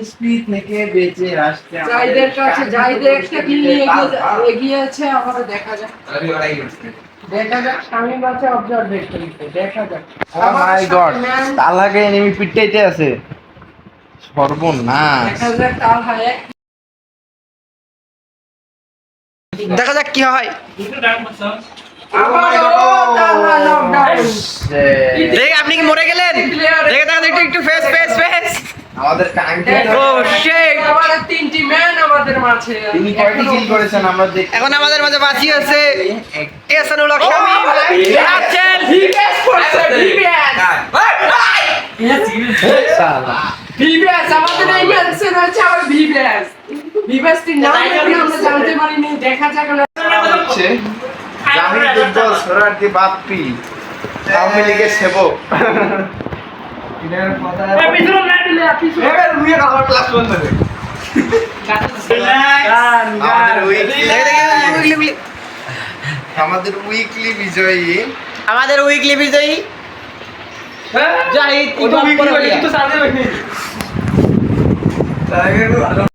SP থেকে বেঁচে আসতে জাহিদের কাছে জাহিদে একটা কিল এগিয়ে এগিয়েছে আমাদের দেখা যাক। দেখা যাক শামিম আছে অবজারভেটরিতে দেখা যাক। ও মাই গড তালাকে এনিমি পিটাইতে আছে। সর্বনাশ। দেখা যাক তার হায় দেখা যাক কি হয়। দেখ আপনি কি মরে গেলেন? দেখে দেখা একটু একটু ফেস ফেস ফেস আমাদের কাঙ্ক্ষিত ও শিট আবার তিনটি ম্যান আমাদের মাঝে। তিনি কয়টি কিল করেছেন আমরা দেখি। এখন আমাদের মাঝে বাঁচি আছে এসানুল হক শামীম আছেন। ভিভিএস করছে ভিভিএস শালা ভিভিএস আমাদের এই ম্যাচে রয়েছে আবার ভিভিএস ভিভিএস টির নাম আমরা জানতে পারিনি দেখা যাক না। হচ্ছে জামিন দুর্বল সোরারদি বাপ্পি আওয়ামী লীগের সেবক। পিছনে লাইটলে পিছনে। আমাদের উইকলি বিজয়ী আমাদের উইকলি বিজয়ী। আমাদের উইকলি বিজয়ী। জাহিদ